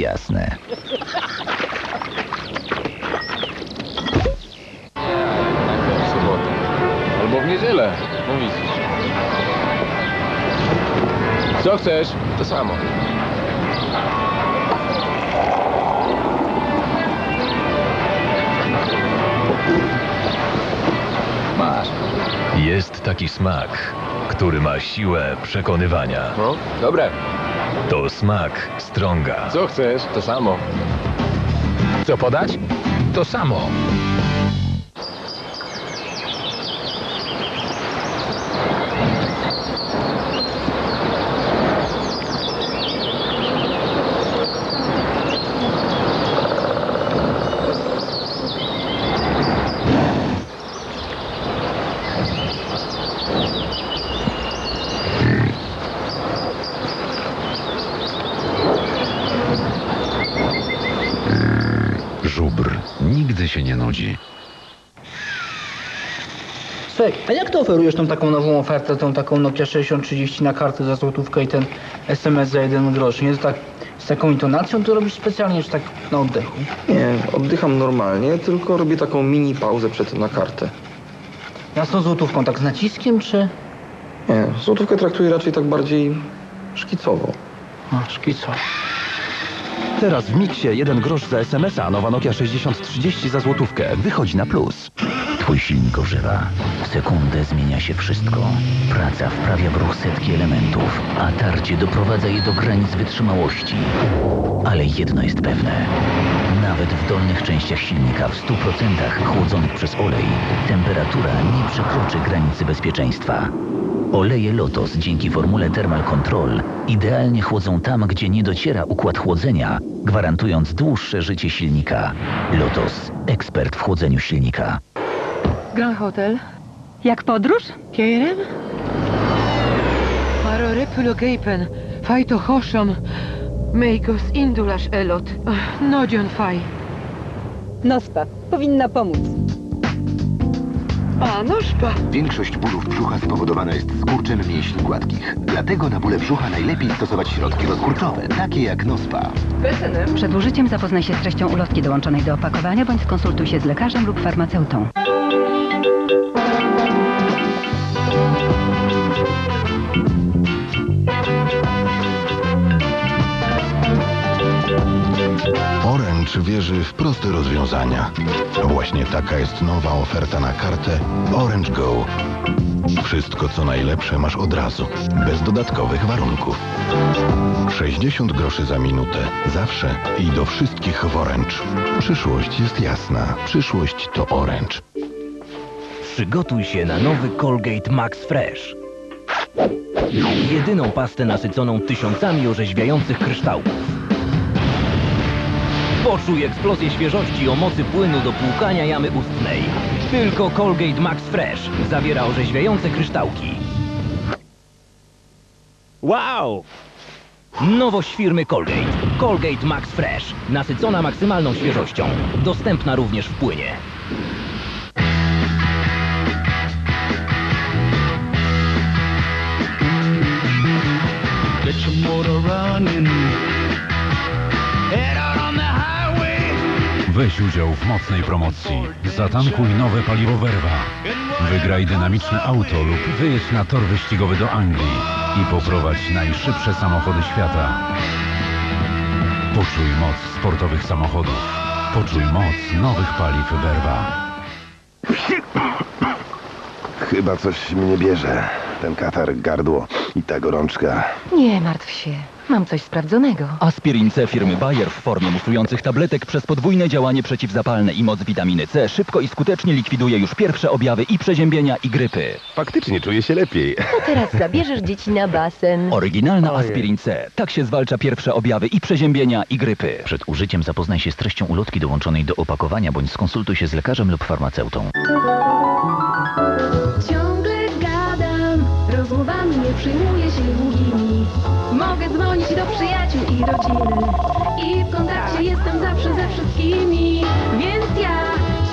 Jasne. W sobotę. Albo w niedzielę. No widzisz. Co chcesz? To samo. Masz. Jest taki smak, który ma siłę przekonywania. No, dobre. To smak Stronga. Co chcesz? To samo. Co podać? To samo. Słuchaj, a jak to oferujesz tą taką nową ofertę, tą taką Nokia 6030 na kartę za złotówkę i ten SMS za jeden grosz? Nie to tak z taką intonacją to robisz specjalnie, czy tak na oddechu? Nie, oddycham normalnie, tylko robię taką mini pauzę przed na kartę. Ja z tą złotówką tak z naciskiem, czy... Nie, złotówkę traktuję raczej tak bardziej szkicowo. A, szkico. Teraz w Miksie jeden grosz za SMS-a, nowa Nokia 6030 za złotówkę. Wychodzi na plus. Twój silnik ogrzewa. W sekundę zmienia się wszystko. Praca wprawia w ruch setki elementów, a tarcie doprowadza je do granic wytrzymałości. Ale jedno jest pewne. Nawet w dolnych częściach silnika w 100% chłodzonych przez olej, temperatura nie przekroczy granicy bezpieczeństwa. Oleje Lotos dzięki formule Thermal Control idealnie chłodzą tam, gdzie nie dociera układ chłodzenia, gwarantując dłuższe życie silnika. Lotos, ekspert w chłodzeniu silnika. Grand Hotel. Jak podróż? Kierem? Marore pulogeipen. Fajto hoszom. Mejgos indulasz elot. Nodzion faj. Nospa powinna pomóc. A, nożpa. Większość bólów brzucha spowodowana jest skurczem mięśni gładkich. Dlatego na bóle brzucha najlepiej stosować środki rozkurczowe, takie jak Nospa. Przed użyciem zapoznaj się z treścią ulotki dołączonej do opakowania bądź skonsultuj się z lekarzem lub farmaceutą. Orange wierzy w proste rozwiązania. Właśnie taka jest nowa oferta na kartę Orange Go. Wszystko co najlepsze masz od razu, bez dodatkowych warunków. 60 groszy za minutę, zawsze i do wszystkich w Orange. Przyszłość jest jasna, przyszłość to Orange. Przygotuj się na nowy Colgate Max Fresh. Jedyną pastę nasyconą tysiącami orzeźwiających kryształków. Poczuj eksplozję świeżości o mocy płynu do płukania jamy ustnej. Tylko Colgate Max Fresh zawiera orzeźwiające kryształki. Wow! Nowość firmy Colgate. Colgate Max Fresh. Nasycona maksymalną świeżością. Dostępna również w płynie. Weź udział w mocnej promocji. Zatankuj nowe paliwo Werwa. Wygraj dynamiczne auto lub wyjedź na tor wyścigowy do Anglii i poprowadź najszybsze samochody świata. Poczuj moc sportowych samochodów. Poczuj moc nowych paliw Werwa. Chyba coś mnie bierze. Ten katar, gardło i ta gorączka. Nie martw się. Mam coś sprawdzonego. Aspirin C firmy Bayer w formie musujących tabletek przez podwójne działanie przeciwzapalne i moc witaminy C szybko i skutecznie likwiduje już pierwsze objawy i przeziębienia i grypy. Faktycznie czuję się lepiej. To teraz zabierzesz dzieci na basen. Oryginalna Aspirin C. Tak się zwalcza pierwsze objawy i przeziębienia i grypy. Przed użyciem zapoznaj się z treścią ulotki dołączonej do opakowania bądź skonsultuj się z lekarzem lub farmaceutą. Ciągle gadam, rozmowami nie przyjmuję się długimi i rodziny. I w kontakcie jestem zawsze ze wszystkimi. Więc ja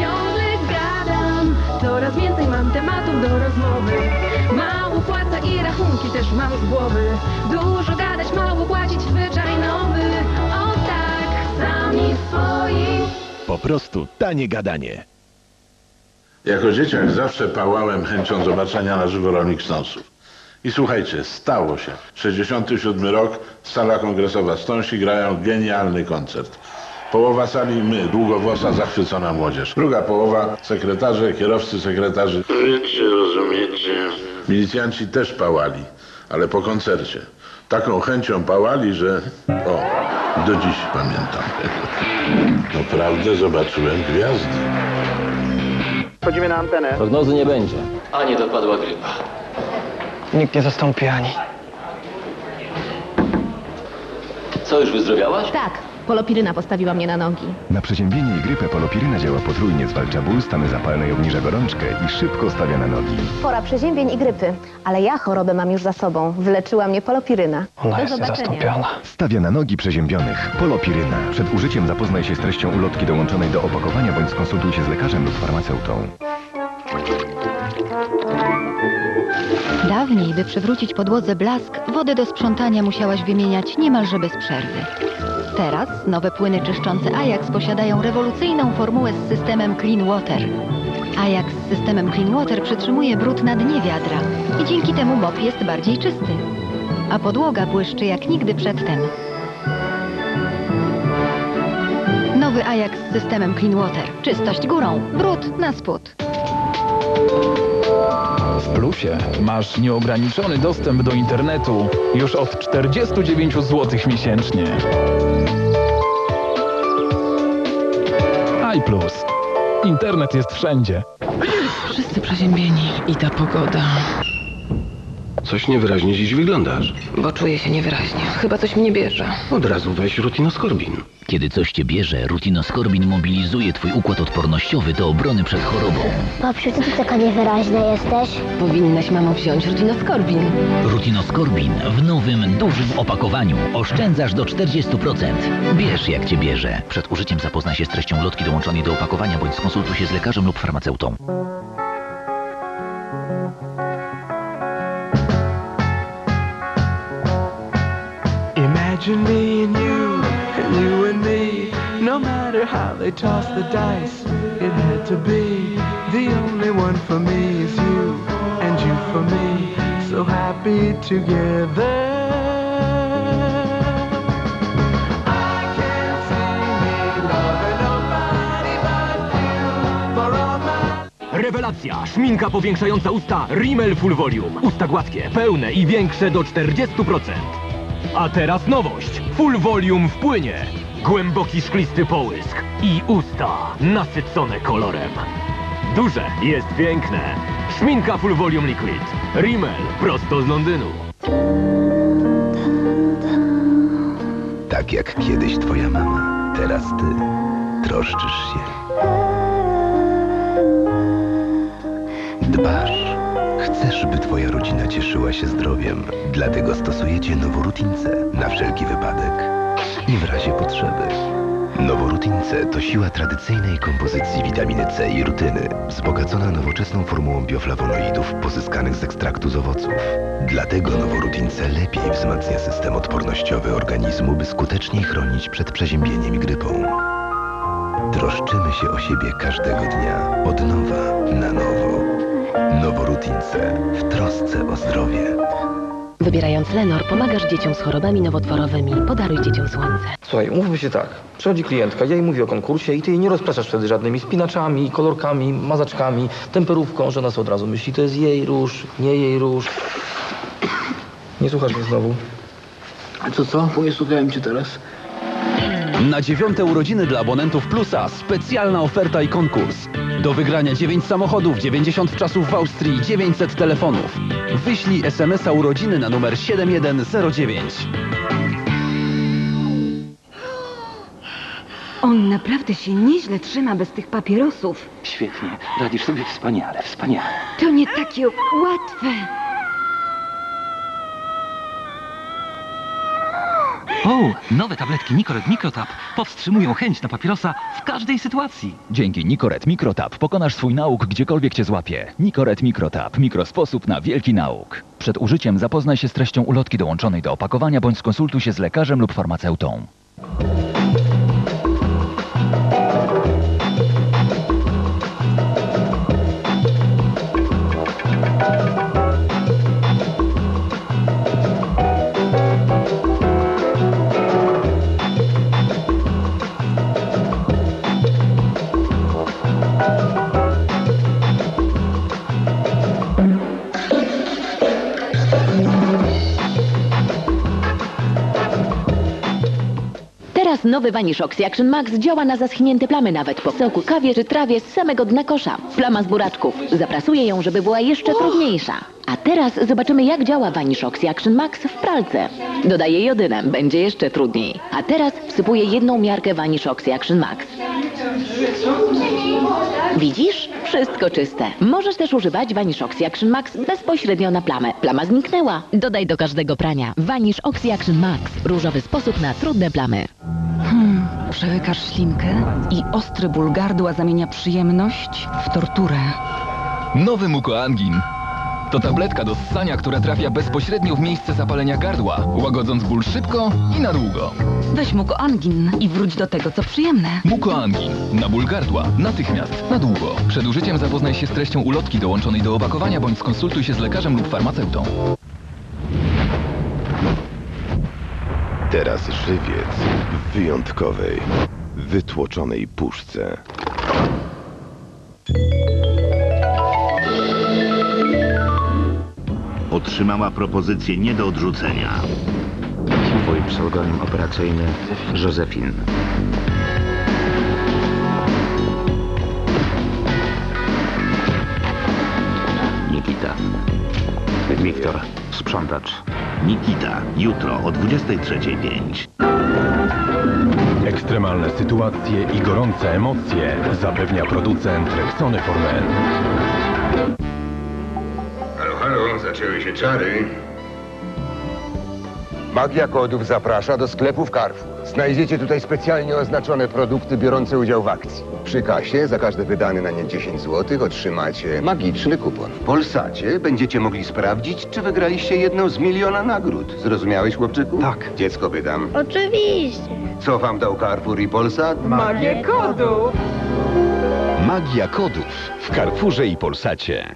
ciągle gadam. Coraz więcej mam tematów do rozmowy. Mało płacę i rachunki też mam z głowy. Dużo gadać, mało płacić, zwyczaj nowy O tak, sami swoi. Po prostu tanie gadanie. Jako dzieciak zawsze pałałem chęcią zobaczenia na żywo rolnik Sąsów. I słuchajcie, stało się. 67 rok, sala kongresowa Stonsi grają genialny koncert. Połowa sali my, długowłosa, zachwycona młodzież. Druga połowa sekretarze, kierowcy sekretarzy. Wiecie, rozumiecie. Milicjanci też pałali, ale po koncercie. Taką chęcią pałali, że... O, do dziś pamiętam. Naprawdę zobaczyłem gwiazdy. Wchodzimy na antenę. Prognozy nie będzie. Ani dopadła grypa. Nikt nie zastąpi Ani. Co, już wyzdrowiałaś? Tak, polopiryna postawiła mnie na nogi. Na przeziębienie i grypę polopiryna działa potrójnie, zwalcza ból, stany zapalne i obniża gorączkę i szybko stawia na nogi. Pora przeziębień i grypy, ale ja chorobę mam już za sobą. Wyleczyła mnie polopiryna. Ona Do jest zobaczenia. niezastąpiona. Stawia na nogi przeziębionych. Polopiryna. Przed użyciem zapoznaj się z treścią ulotki dołączonej do opakowania bądź skonsultuj się z lekarzem lub farmaceutą. Dawniej, by przywrócić podłodze blask, wodę do sprzątania musiałaś wymieniać niemalże bez przerwy. Teraz nowe płyny czyszczące Ajax posiadają rewolucyjną formułę z systemem Clean Water. Ajax z systemem Clean Water przytrzymuje brud na dnie wiadra i dzięki temu mop jest bardziej czysty. A podłoga błyszczy jak nigdy przedtem. Nowy Ajax z systemem Clean Water. Czystość górą, brud na spód. W Plusie masz nieograniczony dostęp do internetu już od 49 zł miesięcznie. iPlus. Internet jest wszędzie. Wszyscy przeziębieni i ta pogoda. Coś niewyraźnie dziś wyglądasz. Bo czuję się niewyraźnie. Chyba coś mnie bierze. Od razu weź rutinoskorbin. Kiedy coś cię bierze, rutinoskorbin mobilizuje twój układ odpornościowy do obrony przed chorobą. Babciu, ty taka niewyraźna jesteś? Powinnaś, mamo, wziąć rutinoskorbin. Rutinoskorbin w nowym, dużym opakowaniu. Oszczędzasz do 40%. Bierz jak cię bierze. Przed użyciem zapoznaj się z treścią lotki dołączonej do opakowania bądź skonsultuj się z lekarzem lub farmaceutą. Imagine me and you, and you and me. No matter how they the dice, it had to be. The only one for me is you, and you for me. So happy together. Rewelacja! Szminka powiększająca usta Rimmel Full Volume. Usta gładkie, pełne i większe do 40%. A teraz nowość. Full Volume w płynie. Głęboki szklisty połysk i usta nasycone kolorem. Duże jest piękne. Szminka Full Volume Liquid. Rimmel prosto z Londynu. Tak jak kiedyś twoja mama, teraz ty troszczysz się. Dbasz. Chcesz, by twoja rodzina cieszyła się zdrowiem. Dlatego stosujecie Noworutince na wszelki wypadek i w razie potrzeby. Noworutince to siła tradycyjnej kompozycji witaminy C i rutyny, wzbogacona nowoczesną formułą bioflawonoidów pozyskanych z ekstraktu z owoców. Dlatego Noworutince lepiej wzmacnia system odpornościowy organizmu, by skuteczniej chronić przed przeziębieniem i grypą. Troszczymy się o siebie każdego dnia, od nowa na nowo. Noworutince w trosce o zdrowie. Wybierając Lenor, pomagasz dzieciom z chorobami nowotworowymi. Podaruj dzieciom słońce. Słuchaj, umówmy się tak. Przychodzi klientka, ja jej mówię o konkursie i ty jej nie rozpraszasz wtedy żadnymi spinaczami, kolorkami, mazaczkami, temperówką, że sobie od razu myśli, to jest jej róż, nie jej róż. Nie słuchasz mnie znowu. A co co? Bo nie słuchałem cię teraz. Na dziewiąte urodziny dla abonentów Plusa specjalna oferta i konkurs. Do wygrania 9 samochodów, 90 czasów w Austrii, 900 telefonów. Wyślij SMS-a urodziny na numer 7109. On naprawdę się nieźle trzyma bez tych papierosów. Świetnie. Radzisz sobie wspaniale, wspaniale. To nie takie łatwe. O, nowe tabletki Nicoret Microtap powstrzymują chęć na papierosa w każdej sytuacji. Dzięki Nicoret Microtap pokonasz swój nauk gdziekolwiek cię złapie. Nicoret Microtap. Mikrosposób na wielki nauk. Przed użyciem zapoznaj się z treścią ulotki dołączonej do opakowania bądź skonsultuj się z lekarzem lub farmaceutą. Nowy Vanish Oxy-Action Max działa na zaschnięte plamy nawet po soku, kawie czy trawie z samego dna kosza. Plama z buraczków. Zaprasuje ją, żeby była jeszcze trudniejsza. A teraz zobaczymy, jak działa Vanish Oxy-Action Max w pralce. Dodaję jodynę, będzie jeszcze trudniej. A teraz wsypuję jedną miarkę Vanish Oxy-Action Max. Widzisz? Wszystko czyste. Możesz też używać Vanish Oxy Action Max bezpośrednio na plamę. Plama zniknęła. Dodaj do każdego prania Vanish Oxy Action Max. Różowy sposób na trudne plamy. Przełykasz ślinkę i ostry ból gardła zamienia przyjemność w torturę. Nowy Mukoangin. To tabletka do ssania, która trafia bezpośrednio w miejsce zapalenia gardła, łagodząc ból szybko i na długo. Weź Mukoangin i wróć do tego, co przyjemne. Mukoangin. Na ból gardła. Natychmiast. Na długo. Przed użyciem zapoznaj się z treścią ulotki dołączonej do opakowania bądź skonsultuj się z lekarzem lub farmaceutą. Teraz żywiec w wyjątkowej, wytłoczonej puszce. Otrzymała propozycję nie do odrzucenia. Twój pseudonim operacyjny Józefin. Nikita. Wiktor, sprzątacz. Nikita, jutro o 23.05. Ekstremalne sytuacje i gorące emocje zapewnia producent Rexony Formen. Halo, halo, zaczęły się czary. Magia Kodów zaprasza do sklepów Carrefour. Znajdziecie tutaj specjalnie oznaczone produkty biorące udział w akcji. Przy kasie za każdy wydany na nie 10 zł otrzymacie magiczny kupon. W Polsacie będziecie mogli sprawdzić, czy wygraliście jedną z miliona nagród. Zrozumiałeś, chłopczyku? Tak. Dziecko wydam. Oczywiście. Co wam dał Carrefour i Polsat? Magię kodu! Magia kodów w Carrefourze i Polsacie.